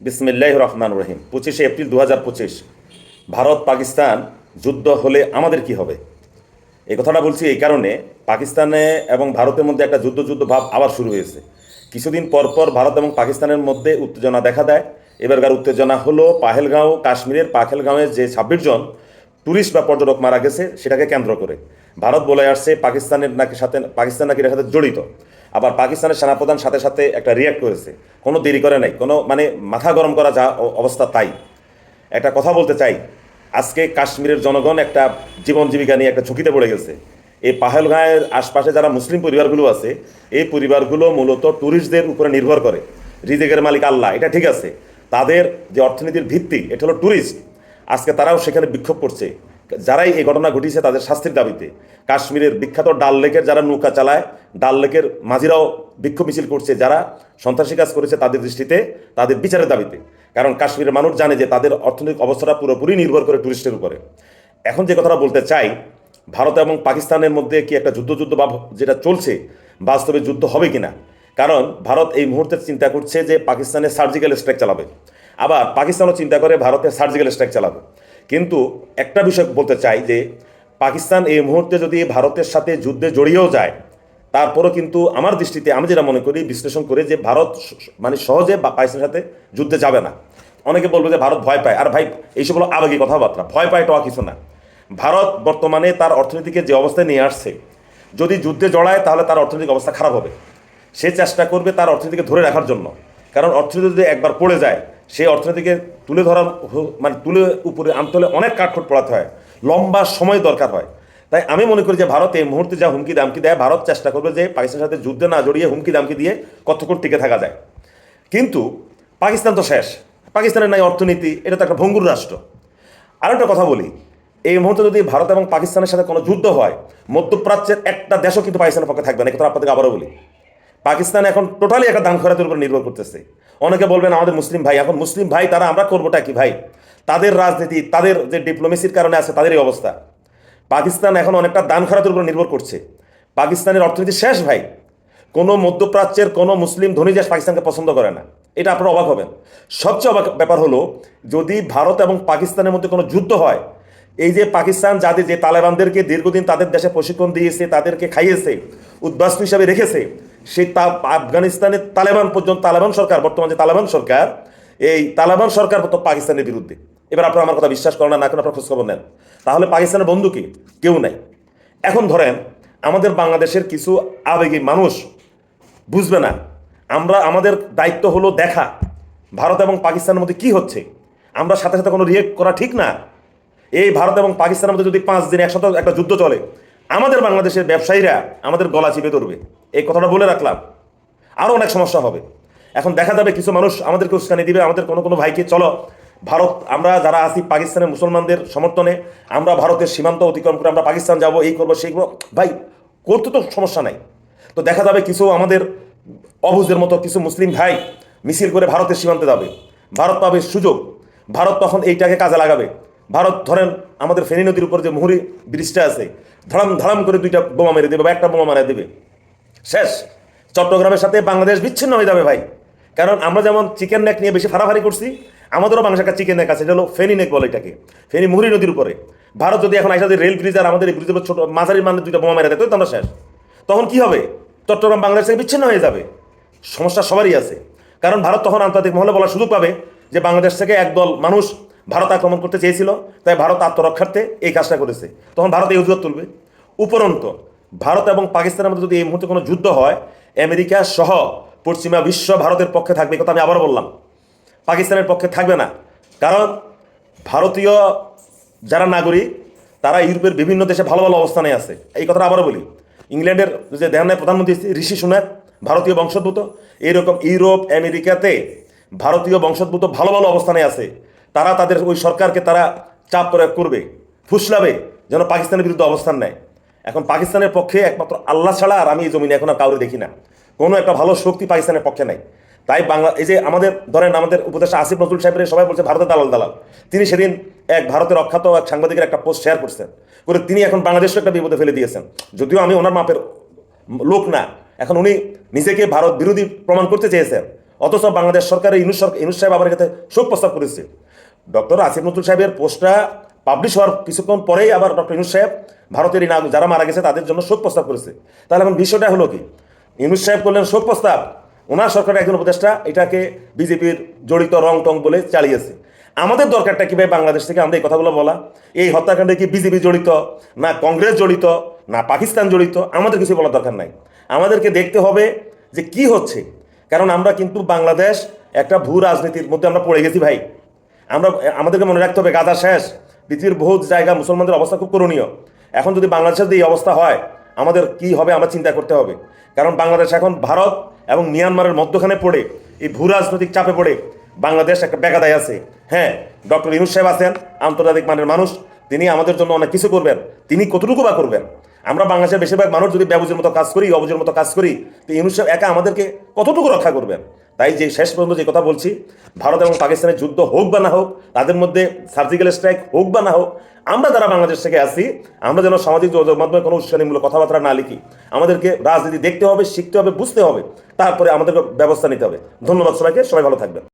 বিসমিল্লাহ রহমান রহিম। পঁচিশে এপ্রিল দু ভারত পাকিস্তান যুদ্ধ হলে আমাদের কি হবে? এই কথাটা বলছি এই কারণে পাকিস্তানে এবং ভারতের মধ্যে একটা যুদ্ধ যুদ্ধ ভাব আবার শুরু হয়েছে। কিছুদিন পর পর ভারত এবং পাকিস্তানের মধ্যে উত্তেজনা দেখা দেয়। এবারকার উত্তেজনা হলো পাহেলগাঁও, কাশ্মীরের পাহেলগাঁওয়ের যে ছাব্বিশ জন ট্যুরিস্ট বা পর্যটক মারা গেছে, সেটাকে কেন্দ্র করে। ভারত বলে আসছে পাকিস্তানের নাকি সাথে পাকিস্তান নাকি এর সাথে জড়িত। আবার পাকিস্তানের সেনাপ্রধান সাথে সাথে একটা রিয়াক্ট করেছে। কোনো দেরি করে নাই, কোনো মানে মাথা গরম করা যা অবস্থা তাই। একটা কথা বলতে চাই, আজকে কাশ্মীরের জনগণ একটা জীবন জীবিকা নিয়ে একটা ঝুঁকিতে পড়ে গেছে। এই পাহেলগাঁয়ের আশপাশে যারা মুসলিম পরিবারগুলো আছে, এই পরিবারগুলো মূলত ট্যুরিস্টদের উপরে নির্ভর করে। রিজেকের মালিক আল্লাহ, এটা ঠিক আছে। তাদের যে অর্থনীতির ভিত্তি, এটা হলো ট্যুরিস্ট আজকে তারাও সেখানে বিক্ষোভ করছে। যারাই এই ঘটনা ঘটিয়েছে তাদের শাস্তির দাবিতে। কাশ্মীরের বিখ্যাত ডাল লেকের যারা নৌকা চালায়, ডাল লেকের মাঝিরাও বিক্ষোভ মিছিল করছে, যারা সন্ত্রাসী কাজ করেছে তাদের দৃষ্টিতে, তাদের বিচারের দাবিতে। কারণ কাশ্মীরের মানুষ জানে যে তাদের অর্থনৈতিক অবস্থাটা পুরোপুরি নির্ভর করে টুরিস্টের উপরে। এখন যে কথাটা বলতে চাই, ভারত এবং পাকিস্তানের মধ্যে কি একটা যুদ্ধ যুদ্ধ বা যেটা চলছে, বাস্তবে যুদ্ধ হবে কিনা? কারণ ভারত এই মুহূর্তে চিন্তা করছে যে পাকিস্তানে সার্জিক্যাল স্ট্রাইক চালাবে। আবার পাকিস্তানও চিন্তা করে ভারতে সার্জিক্যাল স্ট্রাইক চালাবে। কিন্তু একটা বিষয় বলতে চাই যে পাকিস্তান এই মুহূর্তে যদি ভারতের সাথে যুদ্ধে জড়িয়েও যায়, তারপরও কিন্তু আমার দৃষ্টিতে আমি যেটা মনে করি, বিশ্লেষণ করে যে ভারত মানে সহজে পাকিস্তানের সাথে যুদ্ধে যাবে না। অনেকে বলবে যে ভারত ভয় পায়। আর ভাই, এইসব হলো আবেগী কথাবার্তা। ভয় পায় এটা কিছু না। ভারত বর্তমানে তার অর্থনীতিকে যে অবস্থায় নিয়ে আসছে, যদি যুদ্ধে জড়ায় তাহলে তার অর্থনৈতিক অবস্থা খারাপ হবে। সে চেষ্টা করবে তার অর্থনীতিকে ধরে রাখার জন্য। কারণ অর্থনীতি যদি একবার পড়ে যায় সেই অর্থনীতিকে তুলে ধরার মানে তুলে উপরে আনতে অনেক কাঠখোট পড়াতে হয়। লম্বা সময় দরকার হয়। তাই আমি মনে করি যে ভারত এই মুহূর্তে যা হুমকি দামকি দেয়, ভারত চেষ্টা করবে যে পাকিস্তানের সাথে যুদ্ধে না জড়িয়ে হুমকি দামকি দিয়ে কতক্ষণ টিকে থাকা যায়। কিন্তু পাকিস্তান তো শেষ। পাকিস্তানের নাই অর্থনীতি, এটা তো একটা ভঙ্গুর রাষ্ট্র। আরও একটা কথা বলি, এই মুহূর্তে যদি ভারত এবং পাকিস্তানের সাথে কোনো যুদ্ধ হয়, মধ্যপ্রাচ্যের একটা দেশও কিন্তু পাকিস্তানের পক্ষে থাকবে না। কথা আপনাদেরকে আবারও বলি। পাকিস্তান এখন টোটালি একটা দান খরাতের উপর নির্ভর করতেছে। অনেকে বলবেন, আমাদের মুসলিম ভাই। এখন মুসলিম ভাই, তারা আমরা করবোটা কি ভাই? তাদের রাজনীতি, তাদের যে ডিপ্লোমেসির কারণে আছে তাদের এই অবস্থা। পাকিস্তান এখন অনেকটা দান খরাতের উপর নির্ভর করছে। পাকিস্তানের অর্থনীতি শেষ ভাই। কোনো মধ্যপ্রাচ্যের, কোনো মুসলিম ধনী দেশ পাকিস্তানকে পছন্দ করে না। এটা আপনারা অবাক হবেন। সবচেয়ে অবাক ব্যাপার হলো, যদি ভারত এবং পাকিস্তানের মধ্যে কোনো যুদ্ধ হয়, এই যে পাকিস্তান যাদের যে তালেবানদেরকে দীর্ঘদিন তাদের দেশে প্রশিক্ষণ দিয়েছে, তাদেরকে খাইয়েছে, উদ্বাস্তু হিসাবে রেখেছে সেই আফগানিস্তানের তালেবান পর্যন্ত, তালেবান সরকার, বর্তমান যে তালেবান সরকার, এই তালেবান সরকার তো পাকিস্তানের বিরুদ্ধে। এবার আপনারা আমার কথা বিশ্বাস করেন না না কেন আপনার খোঁজখবর নেন। তাহলে পাকিস্তানের বন্ধু কি? কেউ নাই। এখন ধরেন, আমাদের বাংলাদেশের কিছু আবেগী মানুষ বুঝবে না, আমরা, আমাদের দায়িত্ব হলো দেখা, ভারত এবং পাকিস্তানের মধ্যে কি হচ্ছে। আমরা সাথে সাথে কোনো রিয়েক্ট করা ঠিক না। এই ভারত এবং পাকিস্তানের মধ্যে যদি পাঁচ দিন একসাথে একটা যুদ্ধ চলে আমাদের বাংলাদেশের ব্যবসায়ীরা আমাদের গলা চিপে ধরবে। এই কথাটা বলে রাখলাম। আরও অনেক সমস্যা হবে। এখন দেখা যাবে কিছু মানুষ আমাদেরকে উস্কানি দিবে, আমাদের কোনো কোনো ভাইকে, চলো, ভারত, আমরা যারা আছি পাকিস্তানের মুসলমানদের সমর্থনে, আমরা ভারতের সীমান্ত অতিক্রম করে আমরা পাকিস্তান যাব, এই করব, সেই করব। ভাই, করতে তো সমস্যা নাই। তো দেখা যাবে কিছু আমাদের অবুজের মতো কিছু মুসলিম ভাই মিছিল করে ভারতের সীমান্তে যাবে। ভারত পাবে সুযোগ। ভারত তখন এইটাকে কাজে লাগাবে। ভারত ধরেন আমাদের ফেনী নদীর উপর যে মুহুরি ব্রিজটা আছে, ধড়াম ধড়াম করে দুইটা বোমা মেরে দেবে বা একটা বোমা মারা দেবে। শেষ। চট্টগ্রামের সাথে বাংলাদেশ বিচ্ছিন্ন হয়ে যাবে ভাই। কারণ আমরা যেমন চিকেন নেক নিয়ে বেশি ফাড়াফাড়ি করছি, আমাদেরও বাংলাদেশ একটা চিকেন নেক আছে, এটা হলো ফেনি নেক বলে এটাকে। ফেনি মুহুরি নদীর উপরে। ভারত যদি এখন আইসা রেল ব্রিজ আর আমাদের এই ব্রিজের ছোট মাঝারি মানে দুইটা বোমা মেরে দেয় তো আমরা শেষ। তখন কি হবে? চট্টগ্রাম বাংলাদেশ থেকে বিচ্ছিন্ন হয়ে যাবে। সমস্যা সবারই আছে। কারণ ভারত তখন আন্তর্জাতিক মহলে বলার সুযোগ পাবে যে বাংলাদেশ থেকে একদল মানুষ ভারত আক্রমণ করতে চেয়েছিল, তাই ভারত আত্মরক্ষার্থে এই কাজটা করেছে। তখন ভারত এই অজুহাত তুলবে। উপরন্ত, ভারত এবং পাকিস্তানের মধ্যে যদি এই মুহূর্তে কোনো যুদ্ধ হয়, আমেরিকা সহ পশ্চিমা বিশ্ব ভারতের পক্ষে থাকবে, কথা আমি আবারও বললাম। পাকিস্তানের পক্ষে থাকবে না। কারণ, ভারতীয় যারা নাগরিক, তারা ইউরোপের বিভিন্ন দেশে ভালো ভালো অবস্থানে আছে। এই কথাটা আবারও বলি। ইংল্যান্ডের যে দেহানের প্রধানমন্ত্রী ঋষি সুনাক ভারতীয় বংশোদ্ভূত, এইরকম ইউরোপ, আমেরিকাতে ভারতীয় বংশোদ্ভূত ভালো ভালো অবস্থানে আছে। তারা তাদের ওই সরকারকে তারা চাপ প্রয়োগ করবে, ফুসলাবে, যেন পাকিস্তানের বিরুদ্ধে অবস্থান নেয়। এখন পাকিস্তানের পক্ষে একমাত্র আল্লাহ ছাড়া আর আমি এই জমিনে এখন আর কাউরে দেখি না। কোনো একটা ভালো শক্তি পাকিস্তানের পক্ষে নাই। তাই বাংলা, এই যে আমাদের, ধরেন আমাদের উপদেষ্টা আসিফ নজরুল সাহেবের সবাই বলছে ভারতের দালাল দালাল। তিনি সেদিন এক ভারতের অখ্যাত এক সাংবাদিকের একটা পোস্ট শেয়ার করছেন। করে তিনি এখন বাংলাদেশও একটা বিপদে ফেলে দিয়েছেন। যদিও আমি ওনার মাপের লোক না, এখন উনি নিজেকে ভারত বিরোধী প্রমাণ করতে চেয়েছেন। অথচ বাংলাদেশ সরকারের ইনুস সরকার ইনুস সাহেব আবার এখানে শোক প্রস্তাব করেছে। ডক্টর আসিফ নজরুল সাহেবের পোস্টটা পাবলিশ হওয়ার কিছুক্ষণ পরেই আবার ডক্টর ইনুস সাহেব ভারতের এই যারা মারা গেছে তাদের জন্য শোক প্রস্তাব করেছে। তাহলে এখন বিষয়টা হলো কি? ইনুস সাহেব করলেন শোক প্রস্তাব, ওনার সরকারের একজন উপদেষ্টা এটাকে বিজেপির জড়িত রং টং বলে চালিয়েছে। আমাদের দরকারটা কি ভাই বাংলাদেশ থেকে? আমাদের এই কথাগুলো বলা। এই হত্যাকাণ্ডে কি বিজেপি জড়িত, না কংগ্রেস জড়িত, না পাকিস্তান জড়িত? আমাদের কিছু বলার দরকার নাই। আমাদেরকে দেখতে হবে যে কি হচ্ছে। কারণ আমরা কিন্তু বাংলাদেশ একটা ভূ রাজনীতির মধ্যে আমরা পড়ে গেছি ভাই। আমরা, আমাদেরকে মনে রাখতে হবে গাজা শেষ। পৃথিবীর বহু জায়গা মুসলমানদের অবস্থা খুব করণীয়। এখন যদি বাংলাদেশের এই অবস্থা হয়, আমাদের কি হবে আমরা চিন্তা করতে হবে। কারণ বাংলাদেশ এখন ভারত এবং মিয়ানমারের মধ্যখানে পড়ে, এই ভূ রাজনৈতিক চাপে পড়ে বাংলাদেশ একটা বেকাদায় আছে। হ্যাঁ ডক্টর ইনুস সাহেব আছেন, আন্তর্জাতিক মানের মানুষ। তিনি আমাদের জন্য অনেক কিছু করবেন। তিনি কতটুকু বা করবেন? আমরা বাংলাদেশের বেশিরভাগ মানুষ যদি ব্যবুজের মতো কাজ করি, অবুজের মতো কাজ করি, তো ইনুস সাহেব একা আমাদেরকে কতটুকু রক্ষা করবেন? তাই যে শেষ পর্যন্ত যে কথা বলছি, ভারত এবং পাকিস্তানের যুদ্ধ হোক বা না হোক, তাদের মধ্যে সার্জিক্যাল স্ট্রাইক হোক বা না হোক, আমরা যারা বাংলাদেশ থেকে আসি আমরা যেন সামাজিক যোগাযোগ মাধ্যমে কোনো উৎসাহীমূলক কথাবার্তা না লিখি। আমাদেরকে রাজনীতি দেখতে হবে, শিখতে হবে, বুঝতে হবে। তারপরে আমাদেরকে ব্যবস্থা নিতে হবে। ধন্যবাদ সবাইকে। সবাই ভালো থাকবেন।